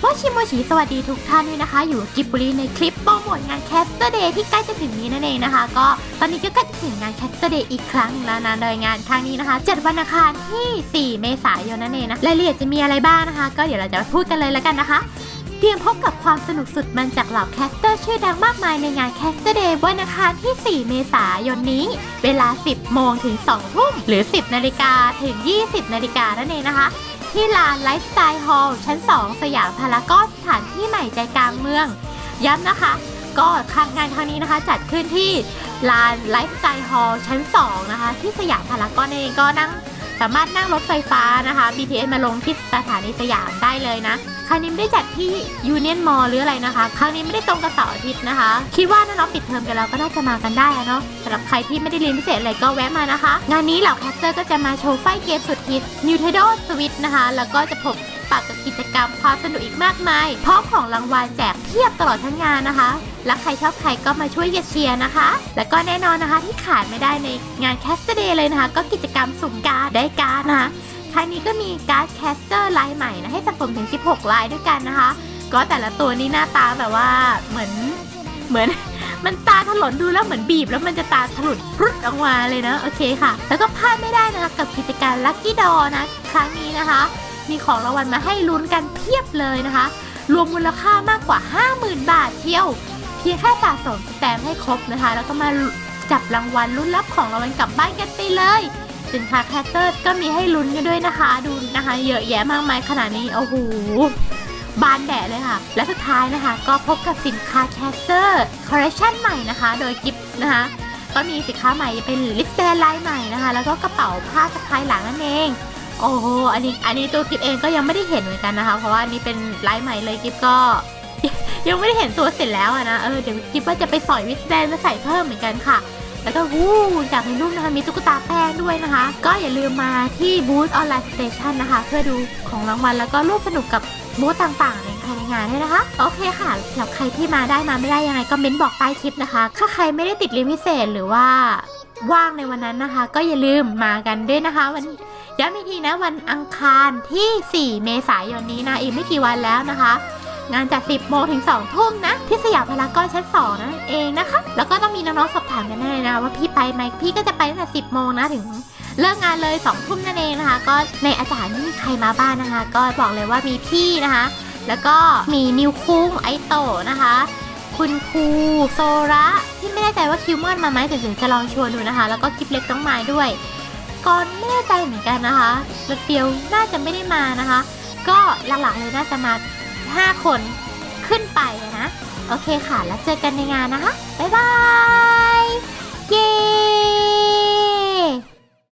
โมชิโมชิสวัสดีทุกท่านด้วยนะคะ อยู่กิบบุรีในคลิปโปรโมทงานแคสเตอร์เดย์ที่ใกล้จะถึงนี้นั่นเองนะคะ ก็ตอนนี้ก็ใกล้จะถึงงานแคสเตอร์เดย์อีกครั้งแล้วนะโดยงานครั้งนี้นะคะจัดวันอังคารที่ 4 เมษายนนั่นเองนะรายละเอียดจะมีอะไรบ้างนะคะ ก็เดี๋ยวเราจะมาพูดกันเลยแล้วกันนะคะเตรียมพบกับความสนุกสุดมันจากเหล่าแคสเตอร์ชื่อดังมากมายในงานแคสเตอร์เดย์วันอังคารที่ 4 เมษายนนี้ เวลา 10 โมงถึง 2 ทุ่ม หรือ 10 นาฬิกาถึง 20 นาฬิกานั่นเองนะคะ ที่ลานไลฟ์สไตล์ฮอลล์ชั้น 2 สยามพารากอนสถานที่ใหม่ใจกลางเมือง ย้ำนะคะ ก็ครั้งงานครั้งนี้นะคะ จัดขึ้นที่ลานไลฟ์สไตล์ฮอลล์ชั้น 2 นะคะ ที่สยามพารากอนเองก็นั่งสามารถนั่งรถไฟฟ้านะคะ BTS มาลงที่สถานีสยามได้เลยนะ ครั้งนี้ไม่ได้จัดที่ยูเนียนมอลหรืออะไรนะคะ ครั้งนี้ไม่ได้ตรงกับเสาร์อาทิตย์นะคะ คิดว่าน้องๆปิดเทอมกันแล้วก็น่าจะมากันได้เนาะสำหรับใครที่ไม่ได้เรียนพิเศษอะไรก็แวะมานะคะ งานนี้เหล่าแคสเตอร์ก็จะมาโชว์ไฟเกมสุดฮิต Nintendo Switch นะคะ แล้วก็จะพบปะกับกิจกรรมความสนุกอีกมากมายพร้อมของรางวัลแจกเพียบตลอดทั้งงานนะคะ และใครชอบใครก็มาช่วยเชียร์นะคะ แล้วก็แน่นอนนะคะที่ขาดไม่ได้ในงานแคสเตอร์เดย์เลยนะคะ ก็กิจกรรมสุ่มการ์ดได้การ์ดนะคะ รั้งนี้ก็มีการ์ดแคสเตอร์ลายใหม่นะให้สะสมถึง 16 ลายด้วยกันนะคะ ก็แต่ละตัวนี้หน้าตาแบบว่าเหมือนเหมือนมันตาถลนดูแล้วเหมือนบีบ แล้วมันจะตาถลุดพรุดออกมาเลยนะ โอเคค่ะ แล้วก็พลาดไม่ได้นะคะกับกิจการลัคกี้ดอนะ ครั้งนี้นะคะ มีของรางวัลมาให้ลุ้นกันเพียบเลยนะคะ รวมมูลค่ามากกว่า 50,000 บาทเที่ยว เพียงแค่สะสมสแตมให้ครบนะคะ แล้วก็มาจับรางวัลลุ้นรับของรางวัลกลับบ้านกันไปเลย สินค้าแคสเตอร์ก็มีให้ลุ้นกันด้วยนะคะ ดูนะคะ เยอะแยะมากมายขนาดนี้โอ้โหบานแดดเลยค่ะ และสุดท้ายนะคะ ก็พบกับสินค้าแคสเตอร์คอลเลคชันใหม่นะคะ โดยกิฟนะคะก็มีสินค้าใหม่เป็นลิปสแบนลายใหม่นะคะ แล้วก็กระเป๋าผ้าสะพายหลังนั่นเอง โอ้โหอันนี้อันนี้ตัวกิฟเองก็ยังไม่ได้เห็นเหมือนกันนะคะ เพราะว่าอันนี้เป็นลายใหม่เลยกิฟก็ยังไม่ได้เห็นตัวเสร็จแล้วอะนะเออเดี๋ยวกิฟว่าจะไปสอยวิสแบนมาใส่เพิ่มเหมือนกันค่ะ แล้วก็วู้จากในรูปนะคะมีตุ๊กตาแป้งด้วยนะคะ ก็อย่าลืมมาที่บูธออนไลน์สเตชันนะคะ เพื่อดูของรางวัลแล้วก็ร่วมสนุกกับบูธต่างๆในภายในงานด้วยนะคะ โอเคค่ะสำหรับใครที่มาได้มาไม่ได้ยังไงก็เม้นบอกใต้คลิปนะคะ ถ้าใครไม่ได้ติดเรียนพิเศษหรือว่าว่างในวันนั้นนะคะ ก็อย่าลืมมากันด้วยนะคะ วันย้ำอีกทีนะวันอังคารที่ 4 เมษายนนี้นะอีกไม่กี่วันแล้วนะคะ งานจาก10 โมงถึง 2 ทุ่มนะ ที่สยามพารากอนชั้น 2 นั่นเองนะคะ แล้วก็ต้องมีน้องๆสอบถามกันแน่นะว่าพี่ไปไหมพี่ก็จะไปตั้งแต่ 10 โมงนะถึงเลิกงานเลย2ทุ่มนั่นเองนะคะ ก็ในอาจารย์ไม่มีใครมาบ้านนะคะ ก็บอกเลยว่ามีพี่นะคะ แล้วก็มีนิวคุ้งไอโตนะคะ คุณครูโซระที่ไม่แน่ใจว่าคิวมอนมาไหมแต่ถึงจะลองชวนดูนะคะ แล้วก็คลิปเล็กน้องม้ด้วยก่อนไม่แน่ใจเหมือนกันนะคะแล้วเดียวน่าจะไม่ได้มานะคะ ก็หลักๆเลยน่าจะมา 5 คนขึ้นไปนะ โอเคค่ะ แล้วเจอกันในงานนะคะ บ๊ายบาย